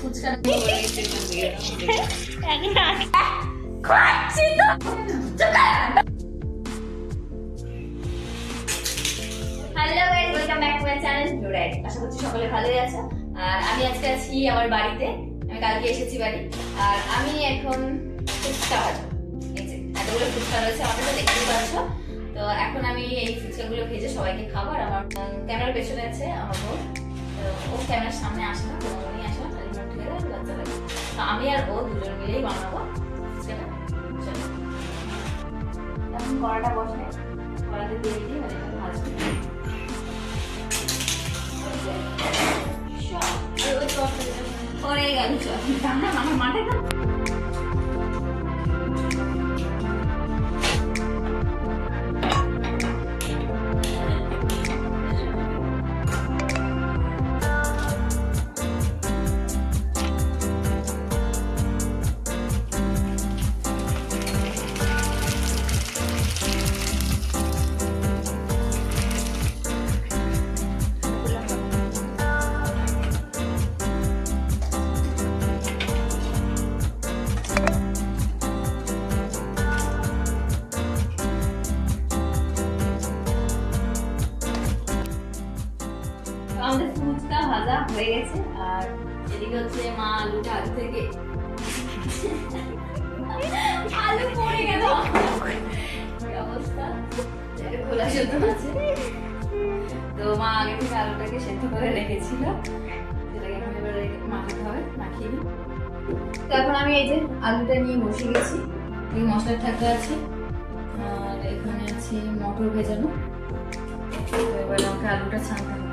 ফুচকা আমি আজকে আছি আমার বাড়িতে। আমি কালকে এসেছি বাড়ি। আর আমি এখন ফুচকা এতগুলো ফুচকা রয়েছে, আমাকে তো দেখতেই পাচ্ছ। তো এখন আমি এই ফুচকাগুলো ভেজে সবাইকে খাব। আর আমার ক্যামেরার পেছনে আছে আমার বোন। ও ক্যামেরার সামনে আসে না তো আসে না, তাহলে নোট গেলে লজ্জা লাগে তো আমি আর ও দুজন মিলেই বানাবো। ফুচকাটা চলো। পরে গেল, চল। আমার মাঠে না এদিকে মা আলুটা আগে থেকে আলু পড়ে গেল। অবস্থা? খোলা আছে। তো মা আগে থেকে আলুটাকে সেদ্ধ করে রেখেছিল। সেটাকে এখন মাখিয়ে নিই। তো এখন আমি এই যে আলুটা নিয়ে বসে গেছি। এই মশলার ঠাকুর আছে। আর এখানে আছে মটর ভেজানো। এবার আমাকে আলুটা ছানতে হবে।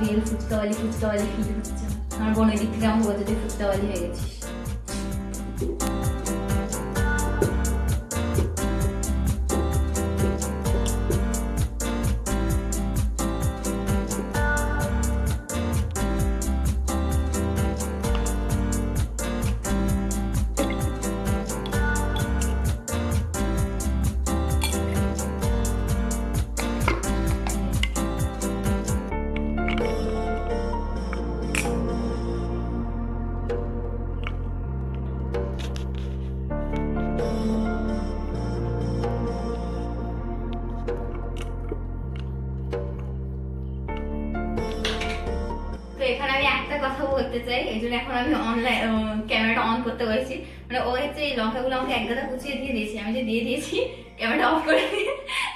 রিয়েল ফুচকাওয়ালি ফুচকাওয়ালি ফিল হচ্ছে আমার বোনের দিক থেকে আমার বলতে তুই ফুচকাওয়ালি হয়ে গেছিস চাই এই জন্য এখন আমি অনলাইন ক্যামেরাটা অন করতে বলেছি মানে ও হচ্ছে এই লঙ্কাগুলো আমাকে এক গাদা কুচিয়ে দিয়ে দিয়েছি আমি যে দিয়ে দিয়েছি ক্যামেরাটা অফ করে দিয়ে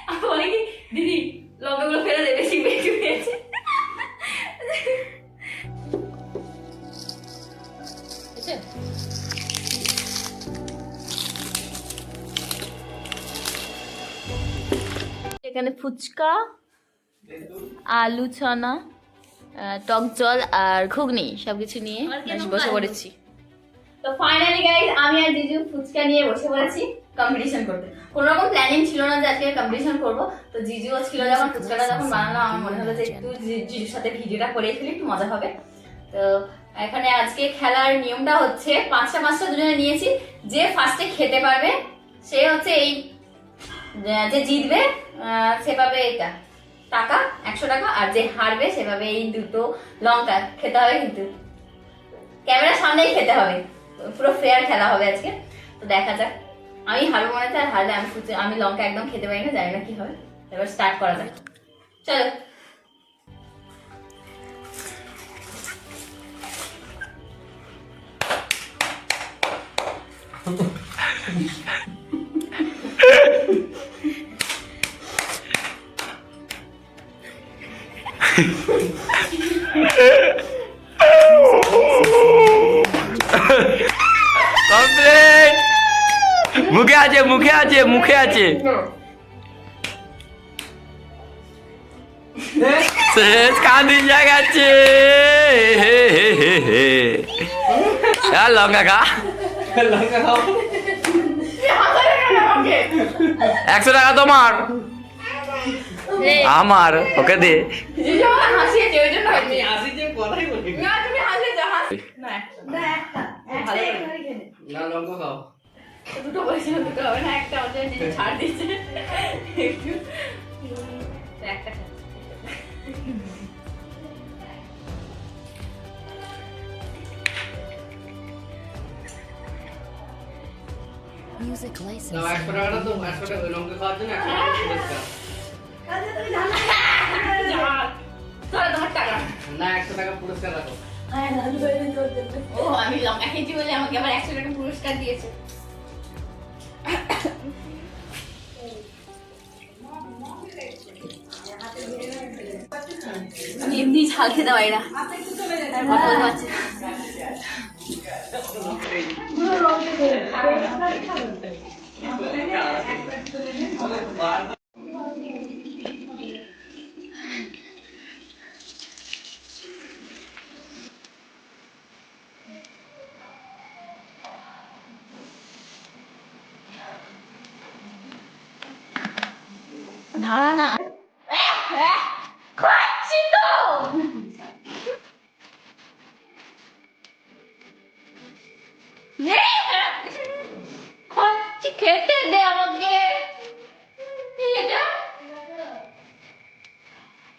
আমি বলে কি দিদি লঙ্কাগুলো ফেলে দেবে বেশি বেশি হয়েছে এখানে ফুচকা আলু ছানা। টক জল আর ঘুগনি সবকিছু নিয়ে বসে পড়েছি। তো ফাইনালি গাইজ আমি আর জিজু ফুচকা নিয়ে বসে পড়েছি কম্পিটিশন করতে। কোনো রকম প্ল্যানিং ছিল না যে আজকে কম্পিটিশন করব। তো জিজুও ছিল যখন ফুচকাটা যখন বানালাম আমার মনে হলো যে একটু জিজুর সাথে ভিডিওটা করে ফেলি একটু মজা হবে। তো এখানে আজকে খেলার নিয়মটা হচ্ছে পাঁচটা পাঁচটা দুজনে নিয়েছি যে ফার্স্টে খেতে পারবে সে হচ্ছে এই যে- যে জিতবে আহ, সে পাবে এটা। টাকা, একশো টাকা, আর যে হারবে সেভাবে এই দুটো লঙ্কা খেতে হবে কিন্তু। ক্যামেরার সামনেই খেতে হবে। পুরো ফেয়ার খেলা হবে আজকে। তো দেখা যাক। আমি হারবো মনে আর হারলে আমি আমি লঙ্কা একদম খেতে পারি না, জানি না কি হবে। এবার স্টার্ট করা যাক। চলো। কমপ্লিট মুখে আছে মুখে আছে মুখে আছে। শেষ জায়গাছে আর লঙ্কা খা। একশো টাকা তোমার। আমার ওকে দে Music license. No, I put out of the I put out the long card and I put out the discount. না. একশো টাকা পুরস্কার রাখো। ও আমি লঙ্কা খেয়েছি বলে আমাকে আবার একশো টাকা পুরস্কার দিয়েছে। আমি এমনি ঝাল খেতে পারি না। কথা বলতে পারছি না। দাঁড়া না খাচ্ছি তো খাচ্ছি খেতে দে আমাকে এটা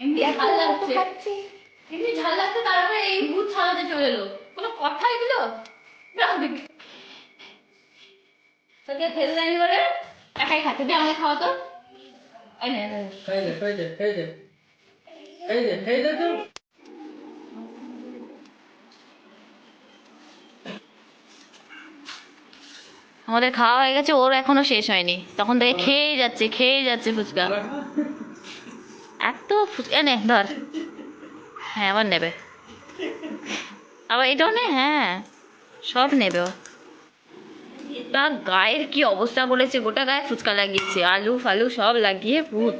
এমনি ঝাল লাগছে এমনি ঝাল লাগছে তারপরে এই ভূত ছাড়াতে চলে এলো কোনো কথা এগুলো তোকে খেতে দেয়নি বলে, একাই খাতে দে আমাকে খাওয়া তো আমাদের খাওয়া হয়ে গেছে ওর এখনও শেষ হয়নি। তখন থেকে খেয়েই যাচ্ছে খেয়েই যাচ্ছে ফুচকা। এত ফুচকা নে ধর। হ্যাঁ আবার নেবে। আবার এটাও নে হ্যাঁ। সব নেবে ও। তার গায়ের কি অবস্থা বলেছে? গোটা গায়ে ফুচকা লাগিয়েছে। আলু ফালু সব লাগিয়ে ভূত।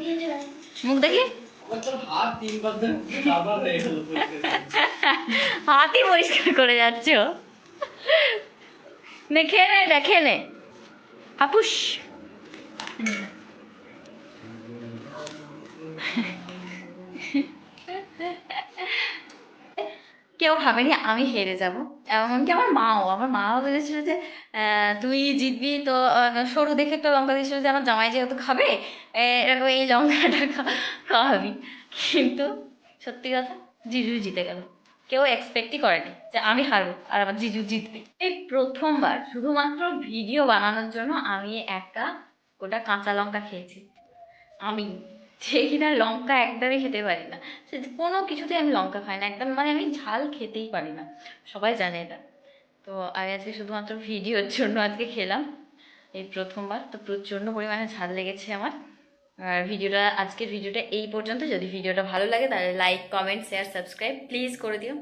মুখ দেখি। হাতই পরিষ্কার করে যাচ্ছে। নে, খেয়ে নে এটা, খেয়ে কেউ ভাবেনি আমি হেরে যাব। এমনকি আমার মাও আমার মাও ভেবেছিল যে তুই জিতবি তো সরু দেখে একটা লঙ্কা দিয়েছিল যে, আমার জামাই যেহেতু খাবে এরকম এই লঙ্কাটা খাওয়াবি। কিন্তু সত্যি কথা, জিজু জিতে গেল। কেউ এক্সপেক্টই করেনি যে আমি হারবো আর আমার জিজু জিতবে। এই প্রথমবার শুধুমাত্র ভিডিও বানানোর জন্য আমি একটা গোটা কাঁচা লঙ্কা খেয়েছি। আমি যে কিনা লঙ্কা একদমই খেতে পারি না। সে কোনো কিছুতে আমি লঙ্কা খাই না, একদম মানে আমি ঝাল খেতেই পারি না। সবাই জানে এটা। তো আমি আজকে শুধুমাত্র ভিডিওর জন্য আজকে খেলাম। এই প্রথমবার। তো প্রচণ্ড পরিমাণে ঝাল লেগেছে আমার। আর ভিডিওটা, আজকের ভিডিওটা এই পর্যন্ত। যদি ভিডিওটা ভালো লাগে, তাহলে like comment share subscribe please করে দিও।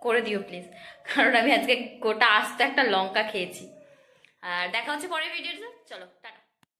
করে দিও প্লিজ কারণ আমি আজকে গোটা আস্ত একটা লঙ্কা খেয়েছি। আর দেখা হচ্ছে পরের ভিডিওতে। চলো, টাটা।